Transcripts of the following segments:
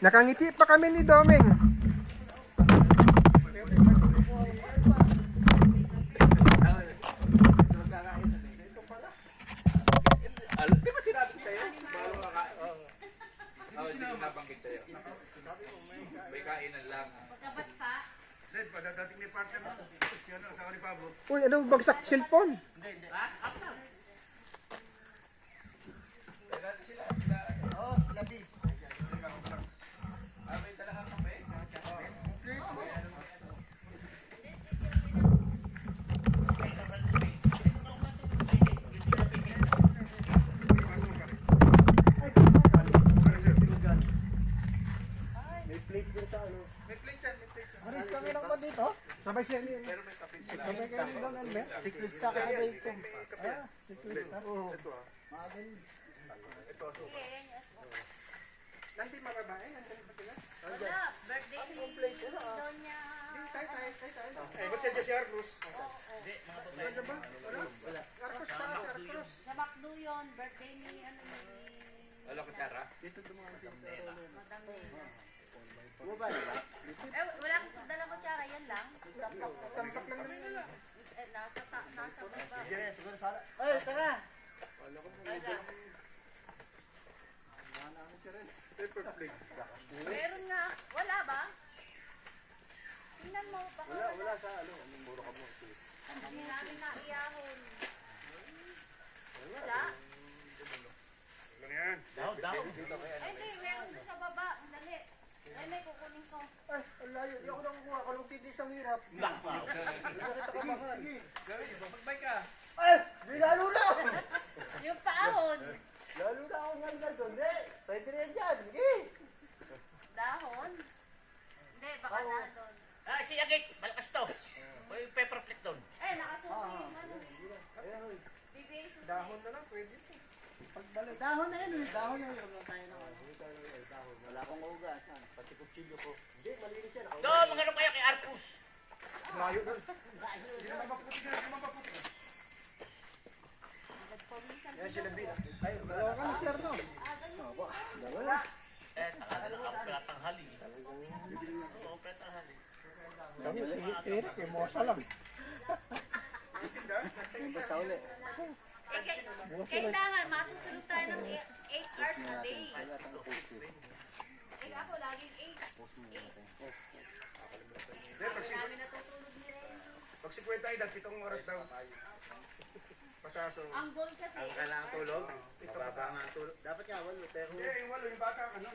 Nakangiti pa kami ni Doming. Alam, di ba sinabi ko sa'yo? Kakain. Oo. Hindi ko nabanggit lang. Dad, padadating ni partner mo. Si ano, asawa ni Pablo. Uy, ano bagsak cellphone? Ah, may dala kang kape? May plate yan, may plate yan. Aris kami lang ba dito? Sabay siya ni Pero may kape sila. Sabay kayo ni Don Albert. Siklista ka ba ito? Ah, siklista. Oo. Ah. Ito ah. Nandi mga babae, nandi ba sila? Wala, birthday ni Doña... Tayo, tayo, tayo, tayo. Eh, ba't siya si Arcos? Ano ba? Wala? Wala. Arcos, tama si Arcos. Sa Macdo yun, birthday ni ano ni... Wala ko tsara. Madam Eh, wala akong dala ko tsara, yan lang. Tampak lang naman nila. Eh, nasa, ta, nasa baba. Ay, tara! Paper plate. Meron nga, wala ba? Tingnan mo, baka Wala, wala sa ano. Anong muro ka mo? Hindi namin naiyahon. Wala? Ano yan? Ay, hindi, meron doon sa baba. Ang dali. Ay, may kukunin ko. Ay, ang layo. Di ako nakukuha. Kalong titi isang hirap. Nakita ka ba? Gawin, magbay ka. Ay, di lalo na! Yung paahon. Lalo na ako nga nga doon. Eh, pwede na yan dyan. Sige. Dahon. Hindi, baka na doon. Ah, si Agit, malakas to. Pepper plate doon. Eh, nakasusi ano. Susi. Dahon na lang, pwede. Pagbalik. Dahon na eh. Dahon na yun. Lang tayo ng ano. Wala akong ugasan. Kutsilyo ko. Hindi, malinis yan. Ako. No, magano kayo kay Arcus. Layo na. Hindi naman maputi ka, hindi naman maputi. Nagpawisan Yan sila Bin. Ay, dalawa ka na, sir, no? Eh, taka na lang pala tanghali. Oo, pala tanghali. Kami, Eric, eh, mosa lang. Basta uli. Eh, kay- kailangan matutulog tayo ng 8 hours a day. Eh, ako laging 8. Hindi, pag si, pag si Kwenta ay dahil pitong oras daw. Pataso. Ang goal kasi, Kailangan tulog. Mababa nga ang tulog. Dapat nga, walo. Pero, Hindi, yung walo, yung bata, ano.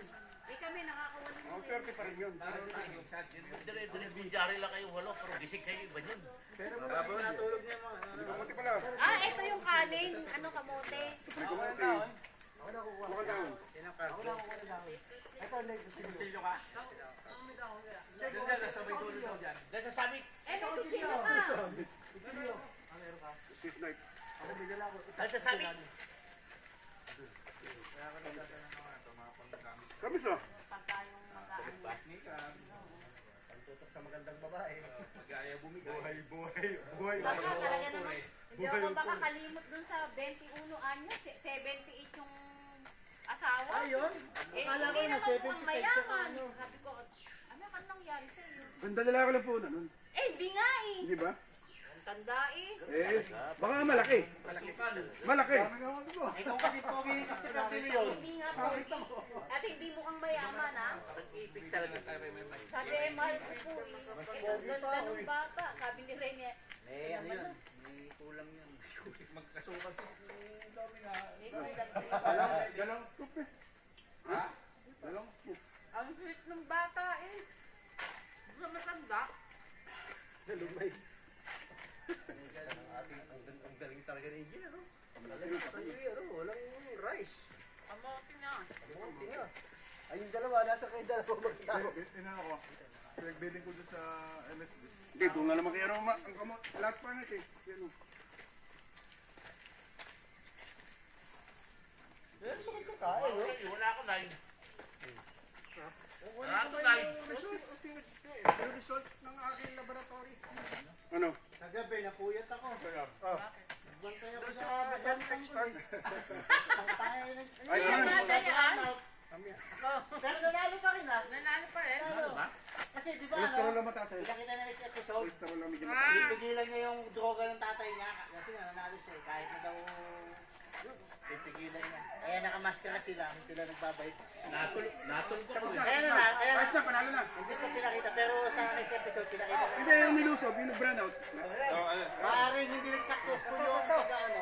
eh kami nakakawala Ang ng swerte pa rin yun. Dire, dire, binjari lang kayo walo, pero gising kayo iba yun. mababa na ang tulog niya mga. Ah, ito yung kanin. Ano kamote? Kumunti. Bukal daw. Kutsilyo ka? Diyan, diyan, sabay tulog daw dyan. Dahil sasabi, Eh, may kutsilo ka. Swift night. Sasabi, Kamis na. Pag tayong mag-aano. Sa magandang babae. Mag-aya bumigay. Buhay, buhay, buhay. Baka talaga naman, hindi ako makakalimot dun sa 21 anyos, 78 yung asawa. Ayun. Eh, ko hindi na naman 75 mukhang ka mayaman. ano. Sabi ko, ano ka nangyari sa'yo? Ganda lalaki lang po na nun. Eh, hindi nga eh. Hindi ba? Tanda eh. Eh, baka malaki. Malaki. Ikaw kasi pogi kasi kapili yun. Hindi nga po. At hindi mukhang mayaman ha. talaga tayo may may. Sabi eh, mahal ko po eh. Ang ganda ng bata. Sabi ni Rene, Eh, ano yun? May kulang yun. Magkasukal si dami nga. eh, kulang. Galang tup eh. Ha? Galang tup. Ang sweet ng bata eh. Sa matanda. Lumay. Ang galing talaga ni Jin, ano? Malaki yung Ano yun, ano? Walang rice. Kamote na. Tinga. Ay, yung dalawa, nasa kayo dalawa magsama. Ina ako. Pinagbiling ko dun sa MSB. Hindi, doon nga naman kaya ano, ma- ang kamot. Lahat pa na eh. Yan o. Eh, bakit ka kain, no? Wala ako na Wala ko ko na yung result. Ng aking laboratory. Ano? Kagabi, napuyat ako. Ah. Bantay ako Doon sa sa bayan Yan Expert. Tayo nag... Ayos naman. Ganyaan. Pero nanalo pa rin, ah. Kasi lang, sila nagbabypass. Natol, natol ko po. Ayan na na, ayan Ayos na. na, panalo na. Hindi ko pinakita, pero sa next episode, pinakita. Hindi, yung nilusob, yung nag-brand out. Oh, ano? Maaaring hindi nag-successful yung pag-ano.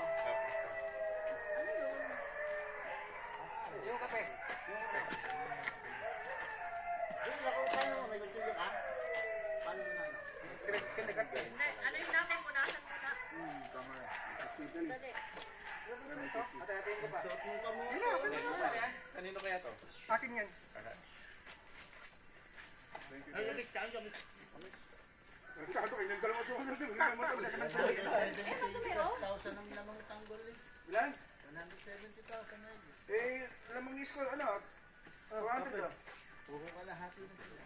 Yung kape. Yung ako, paano mo, may kutsilyo ka? Paano mo na? Kinagat ka. Ano yung namin? Punasan mo na. Hmm, tama. Dali. Atatayin ko pa. Suot mo ka mo. Kanino kaya to? Akin yan. Ay, lamig tayo, lamig. Ricardo, kayo nang dalawang sukat natin. Wala naman talaga. Eh, madumi oh. 100,000 ang lamang tanggol eh. Ilan? 170,000 na yun. Eh, lamang is ko, ano? 200 ah. Puro kalahati na sila.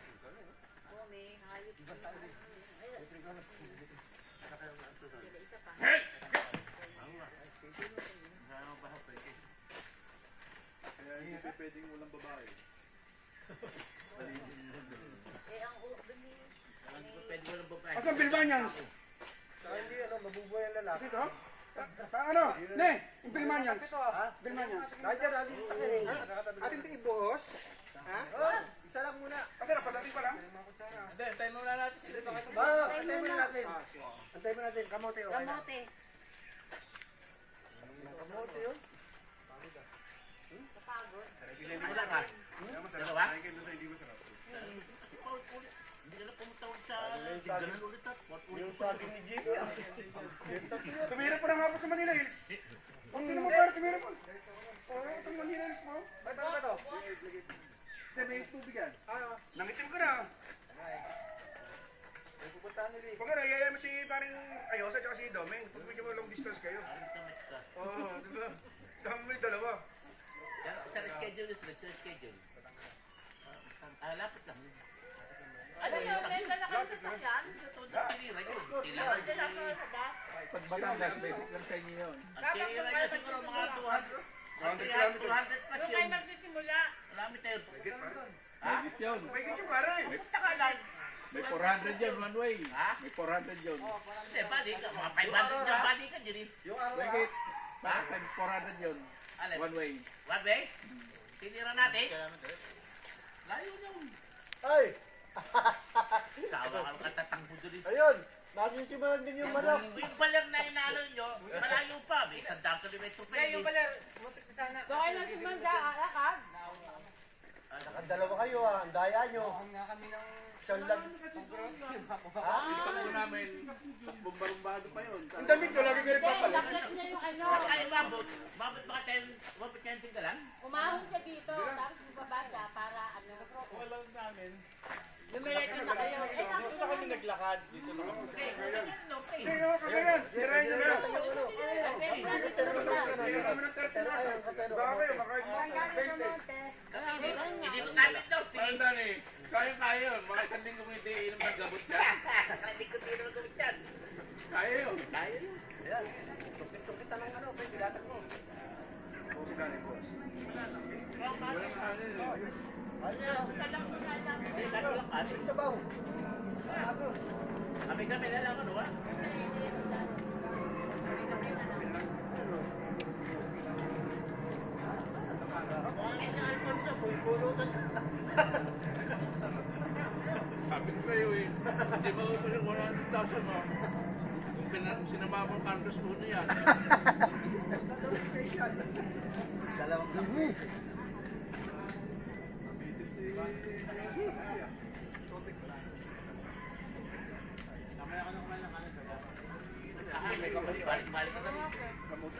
Oh, may hayop. Ayun. Dili, isa pa. Kaya hindi pwedeng walang babae. Eh, ang ubili. Pwede mo lang babae. Asan Bilbanyans? Saka hindi, ano, mabubuhay ang lalaki. Dito? Ano? Ne, yung Bilmanyans. Ha? Bilmanyans. Nandiyan, nandiyan sa akin eh. Atin ito ibuhos. Ha? Oh, isa lang muna. Kasi napadating pa lang. Hindi, tayo muna natin sila. Ba, antay mo natin. Antay mo natin, kamote o. Kamote. Kamote yun. Kapagod. Ano lang ha? Dalawa? Hindi masarap. Hindi na lang pumunta ulit sa tignan ulit at Yung saging ni Jake. Tumira pa ng hapon sa Manila Hills. Huwag din mo para tumira pa. Oo, itong Manila Hills mo. Ay, paano ba to? Hindi, may tubig yan. Nangitim ka na. Pag ano, yaya mo si paring Ayosa at si Domeng. Pag medyo mo long distance kayo. Oo, di ba? Sama mo yung dalawa. Sa schedule is sa schedule. Ah, lapit lang. Ano yun? May dala kayo sa sakyan? Tinira yun. Tinira Dala yun. ko bus. Pag Batangas, basic lang sa inyo yun. Ang tinira niya siguro mga 200. 100 200 kilometers. plus Doon kayo yun. magsisimula. Marami tayo. Basic yun. May gityo pare. Punta ka lang. May 400 yun, one way. Ha? May 400 yun. Hindi, bali ka. Mga 500 na bali ka eh. Yung araw May gate. Sa akin, 400 yun. Alin? One way. One way? Tinira natin. Layo yun. Ay! Sawa ka katatangbo doon eh. Ayun! Nasisimulan din yung manok. Yung baler na inaano nyo, malayo pa. May isang daang kilometro pa yun. eh. Doon kayo magsimanda. Alakad. Nakadalawa kayo ah, ang daya nyo. Siyang lang. Ipag ko namin, bombarumbado pa yun. Ang damit ko, lagi ka rin Hindi, papalit. lakad niya yung ano. Ay, mabot. Mabot baka tayo, mabot kayo tinggalan? Umahon siya dito. Tapos bumaba siya para ano. Walang namin. Lumiretso na kayo. Eh, tapos kami naglakad. Dito na. Kami ng 30 minutes. Baka kayo, makain mo. Hindi, hindi ko namin daw. Parang dani, kaya-kaya yun. Mga isang linggo mo hindi inom ng gamot dyan. Hindi ko tinira ko dyan. Kaya yun. Kaya yun. Ayan. Tukit-tukit ng ano, may bilatag mo. Oo, si Danny, boss. Walang ano yun. Ayan. Hindi, kano lang kasi. Ito ba? Kami kami na lang ano ah. Buhangin niya iPhone sa pulutan. Sabi ko kayo eh, hindi mo ito yung 100,000 mo. Sinama mo Carlos Uno yan. Dalawang kape. Ah,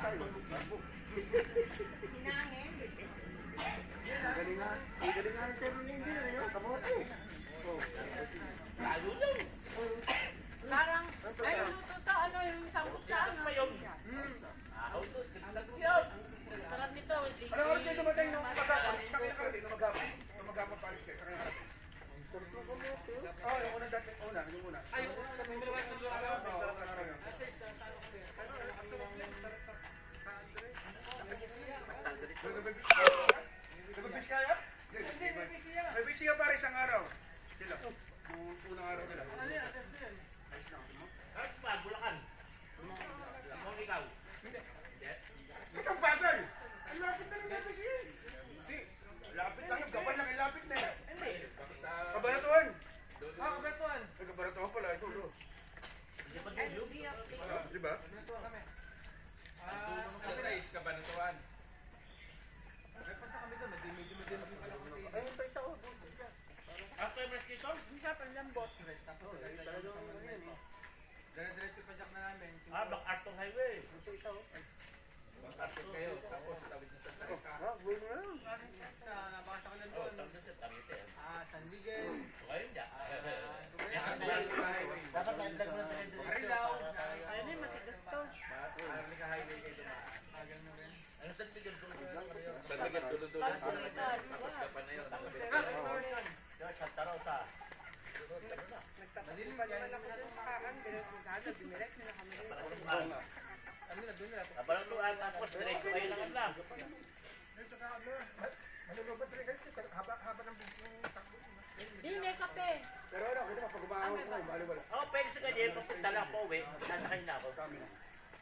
Tá Caiu. Hindi, may kape. Pero ano, kita pag umahon ko, bali wala. Oo, pwede sa ganyan. Papunta lang po, uwi. Nasakay na ako.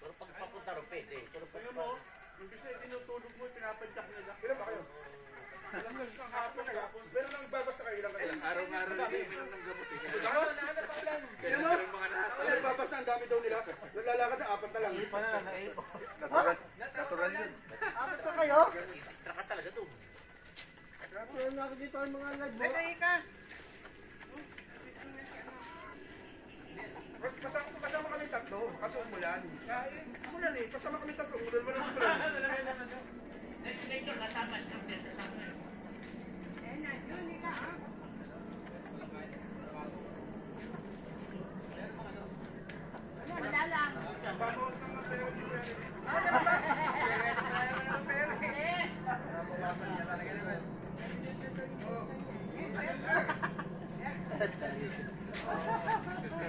Pero pag papunta rin, pwede. Pero pag Imbis na tinutulog mo, pinapadyak nila. Ilan ba kayo? Alam mo, isang hapon na hapon. Pero nang babasta kayo, ilang kayo? Ilang araw-araw na inom ng gamot eh. Ano? Nahanap pa lang. kaya mo? nagkaroon mga Ano, nakakawala. babasta ang dami daw nila. Nalalakad na apat na lang. Ipa na lang, naipo. Natural, natural yun. Apat na kayo? Isistra ka talaga doon. Nakikita ang mga live mo? Kas-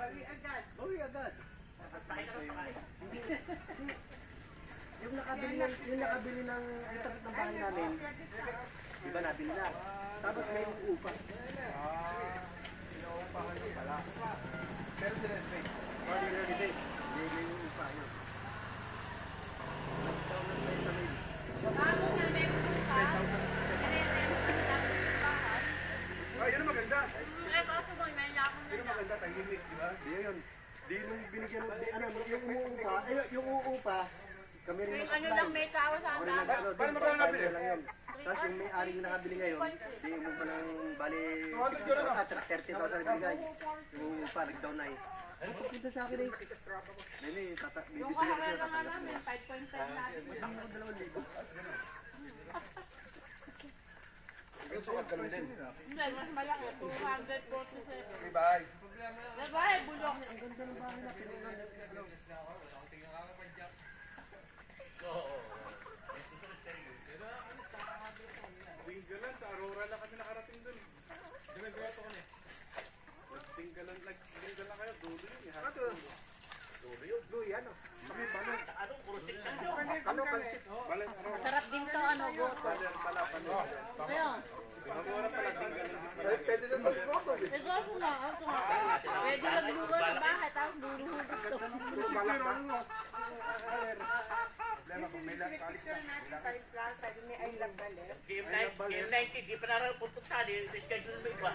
agad. Upa? Bawi agad. Yung nakabili ng, yung nakabili ng, tapat ng bahay namin, di ba nabili na? Tapos may upa. Pero sila straight. Oh, di na dito. Hindi may upa yun. Nagtaon ng 30,000. Bago na may buka. Nire-rent lang yung bahay. Ay, yun ang maganda. Eh, kaso mo, may yakong na Yun ang dyan. maganda, tahimik, di ba? Di yun. Di nung binigyan ng, ano, yung umuupa, ay, yung uupa, kami rin Yung ano lang may tao sa Ako rin handa. nag-ano, Paano din, magkano part-time nabili? lang yun. Tapos yung may-ari na nakabili ngayon, di umupa ng bali 200 yun, ano? at saka 30,000 binigay. Yung uupa, nag-down na eh. Ano pagpunta sa akin eh? Nene, tata, Yung bibisi ko tatagas mo. namin, 5.5 natin. Ang mga dalawang libo. Yung sukat ganun din. Hindi, mas malaki. 247. May bahay. Diba, eh, bulok. Tinggalan, sa Aurora lang kami nakarating dun. Ginagawa ko kami. Tinggalan, nag-tinggalan kayo, dulo yun. eh. Ano? Dulo yun? Dulo yan, oh. Kami balo. Ano, puro tignan nyo. Ano, pansit? Balo, ano? Masarap din to, ano, goto. Baler, palapan. Ayun. Ginagawa pala tinggalan. Ay, pwede na mag-photo. eh. Eh, goto na, goto na. Pwede magluwa sa bahay, tapos luluhugot to. Puro balak ba? Problema, kung may lang, alis na. Game 9, game 90, di pa naroon pupunta. Di schedule mo iba.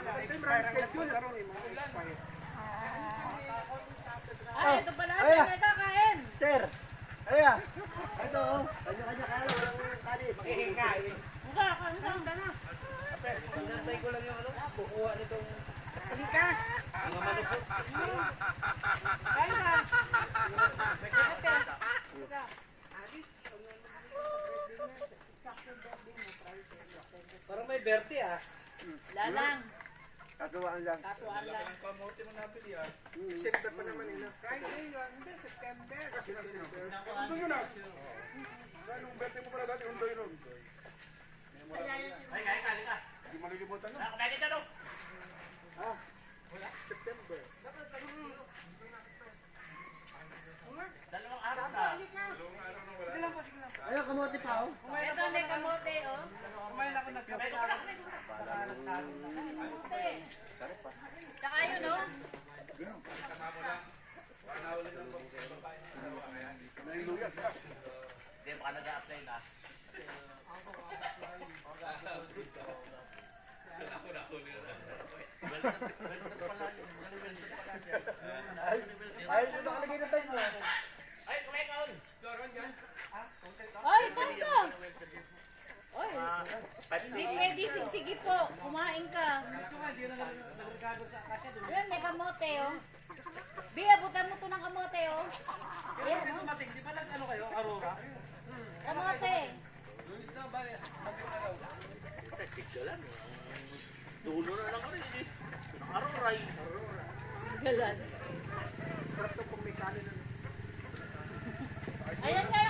Ito yung maraming schedule. Laro eh, mga expire. Ay, ito pala, ah. may kakain. Sir! Ayan! Ito oh, kanya-kanya lang walang kanin. Makihingain. Buka, kain ka, ka na. Pinantay ko lang yung ano, nitong Hindi ka. Parang may berte ah. Lalang. Katuwaan lang. Katuan lang. Ang kamote mo nabili ah. December pa naman yun. Friday yun, September. Kasi na Undo yun ah. Anong birthday mo pala dati? Undo yun. yan. Ay, kaya, kaya ka. Hindi malilimutan yun. Ako, nakita no? September. Dalawang araw na. Ayun, kamote pa oh. Ito, may kamote, oh. Medyo ko lang. Kamote. Tsaka yun, oh. May luya. Hindi, baka nag-a-apply na. Ayun, ito nakalagay na tayo mo. Ay, kumekaon! Oy, tanto. Oy, Ah, five hindi minutes. pwede. Sige po. Kumain ka. na. Ayan, may kamote, oh. Bia, butan mo to ng kamote, oh. Ayan, oh. Di ba nag ano kayo, Aurora? Kamote. Luis na ba? Tigdalan. Dulo na lang kami. Aroray. Galan. Sarap to kung may kanin. Ayan